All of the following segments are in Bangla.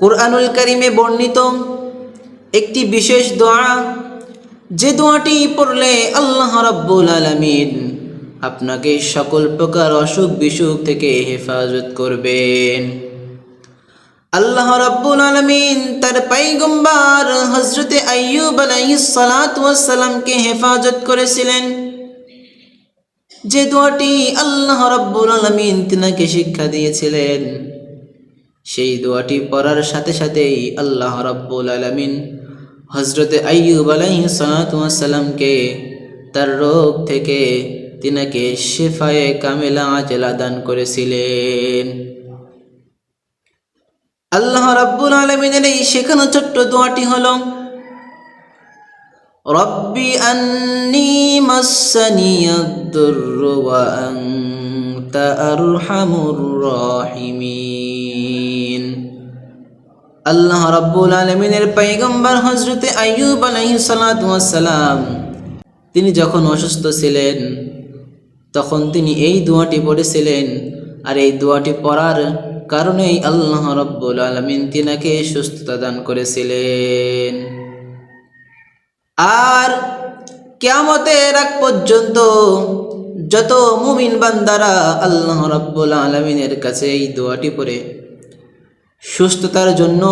কুরআনুল করিমে বর্ণিত একটি বিশেষ দোয়া, যে দোয়াটি পড়লে আল্লাহ রাব্বুল আলামিন আপনাকে সকল প্রকার অসুখ বিসুখ থেকে হেফাজত করবেন। আল্লাহ রাব্বুল আলামিন তার পাইগম্বার হজরতে আইয়ুব আলাইহিস সালাতু ওয়াস সালামকে হেফাজত করেছিলেন। যে দোয়াটি আল্লাহ রাব্বুল আলামিন তিনাকে শিক্ষা দিয়েছিলেন। সেই দোয়াটি পড়ার সাথে সাথেই আল্লাহ রাব্বুল আলামিন হজরতে আইয়ুব আলাইহিস সালাতু ওয়াস সালামকে তার রোগ থেকে তিনাকে শেফায়ে কামেলা আজলা দান করেছিলেন। আল্লাহ রাব্বুল আলামিনের এই শেখানো ছোট্ট দোয়াটি হলো, রব্বি আন্নি মাসানিয়াদ-দুরর ওয়া আনতা আরহামুর রাহিমিন। আল্লাহ রাব্বুল আলামিনের পয়গম্বর হযরতে আইয়ুব আলাইহিস সালাতু তিনি যখন অসুস্থ ছিলেন, তখন তিনি এই দোয়াটি পড়েছিলেন। আর এই দোয়াটি পড়ার কারণেই আল্লাহ রব্বুল আলমিন তিনাকে সুস্থতা দান করেছিলেন। আর কেয়ামতের আগ পর্যন্ত যত মুমিন বান্দারা আল্লাহ রব্বুল আলমিনের কাছে এই দোয়াটি পড়ে সুস্থতার জন্য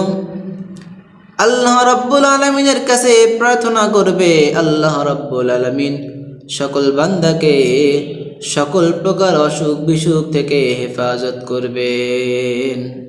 আল্লাহ রব্বুল আলমিনের কাছে প্রার্থনা করবে, আল্লাহ রব্বুল আলমিন সকল বান্দাকে সকল প্রকার অসুখ বিসুখ থেকে হেফাজত করবেন।